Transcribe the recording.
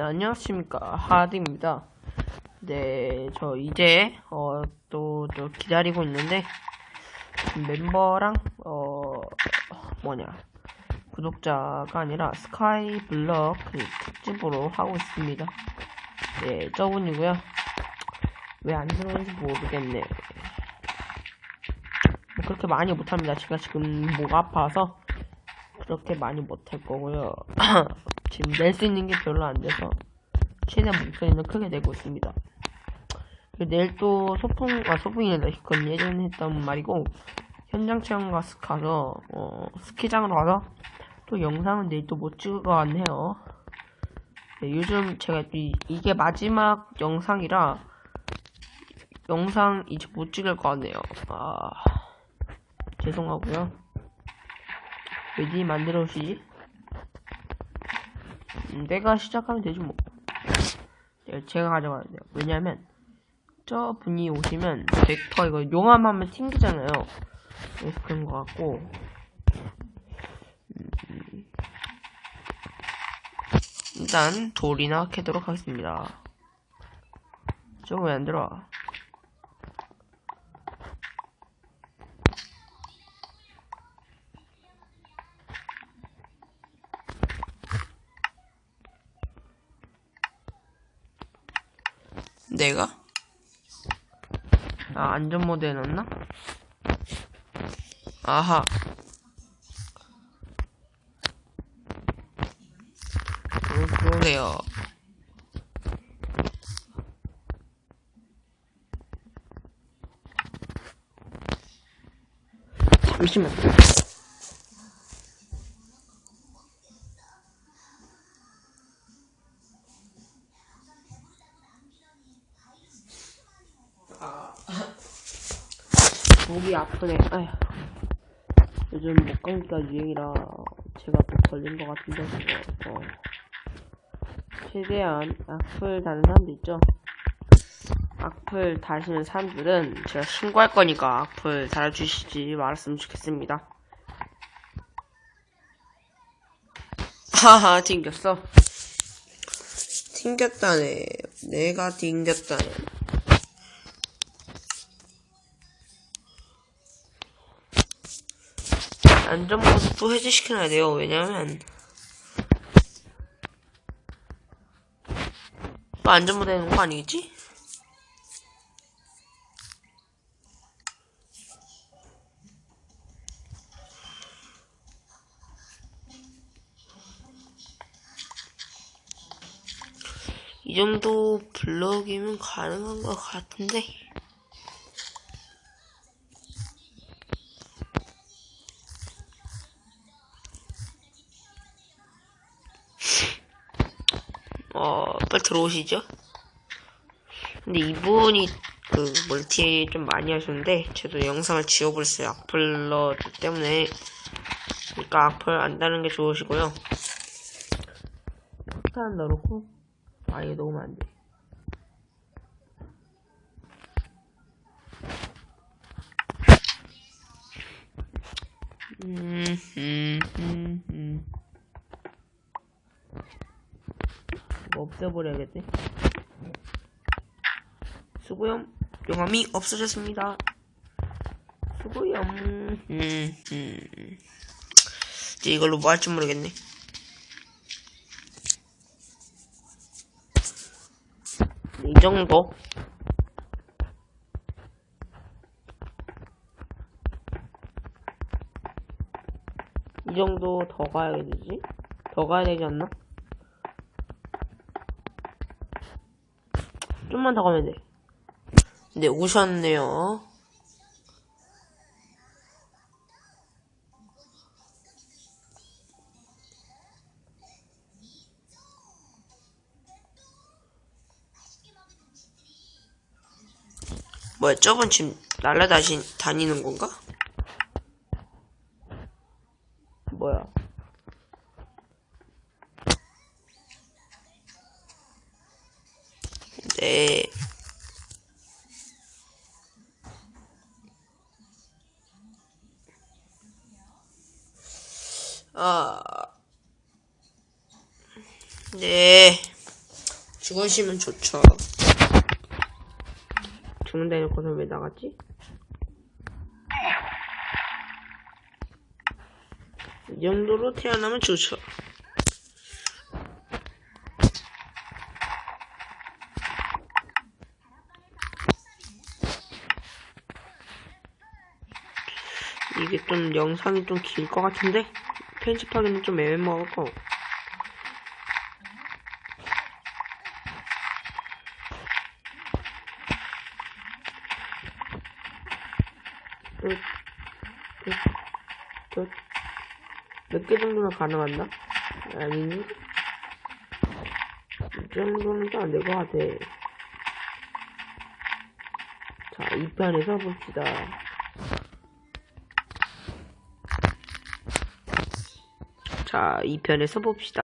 안녕하십니까. 하드입니다. 네, 저 이제, 어, 또, 또 기다리고 있는데, 멤버랑, 어, 뭐냐. 구독자가 아니라 스카이 블럭 그 특집으로 하고 있습니다. 네, 저분이고요. 왜 안 들어오는지 모르겠네. 뭐 그렇게 많이 못합니다. 제가 지금 목 아파서 그렇게 많이 못할 거고요. 지금 낼 수 있는 게 별로 안 돼서 최대한 목소리는 크게 내고 있습니다. 내일 또 소풍, 아, 소풍이 아니라 그건 예전에 했던 말이고, 현장 체험 가서, 가서, 어, 스키장으로 가서, 또 영상은 내일 또 못 찍을 것 같네요. 네, 요즘 제가 이, 이게 마지막 영상이라, 영상 이제 못 찍을 것 같네요. 아, 죄송하고요. 왜 니 만들어 오시지? 음, 내가 시작하면 되지 뭐. 네, 제가 가져가야 돼요. 왜냐면 저 분이 오시면 벡터 이거 용암하면 튕기잖아요. 그래서 그런 것 같고. 음, 일단 돌이나 캐도록 하겠습니다. 저거 왜 안 들어와? 내가? 아, 안전 모드 해놨나? 아하. 어, 그러네요. 잠시만. 목이 아프네. 아휴. 요즘 목감기가 유행이라 제가 또 걸린 것 같은데 어. 최대한 악플 다는 사람들 있죠. 악플 다시는 사람들은 제가 신고할 거니까 악플 달아주시지 말았으면 좋겠습니다. 하하 튕겼어. 튕겼다네. 내가 튕겼다네. 안전모드 또 해제시켜놔야 돼요. 왜냐면 또 안전모드 해놓은 거 아니겠지? 이 정도 블럭이면 가능한 것 같은데 빨리 들어오시죠. 근데 이분이 그 멀티 좀 많이 하셨는데 저도 영상을 지워버렸어요. 악플러 때문에. 그러니까 악플 안 다는 게 좋으시고요. 폭탄 넣어놓고 아예 넣으면 안 돼. 음, 음, 음, 음. 이거 없애버려야겠지? 수고염 용암이 없어졌습니다. 수고염. 이제 이걸로 뭐 할지 모르겠네. 이 정도. 이 정도 더 가야 되지? 더 가야 되지 않나? 좀만 더 가면 돼. 네, 오셨네요. 뭐야, 저분 지금 날라다시 다니는 건가? 뭐야? 네. 아, 네. 죽으시면 좋죠. 죽는다 해놓고서 왜 나갔지? 이 정도로 태어나면 좋죠. 이게 좀 영상이 좀 길 것 같은데 편집하기는 좀 애매모호하고 몇개 정도는 가능한가? 아니니? 이 정도는 안될 것 같아. 자, 2편에서 봅시다. 자, 2편에서 봅시다.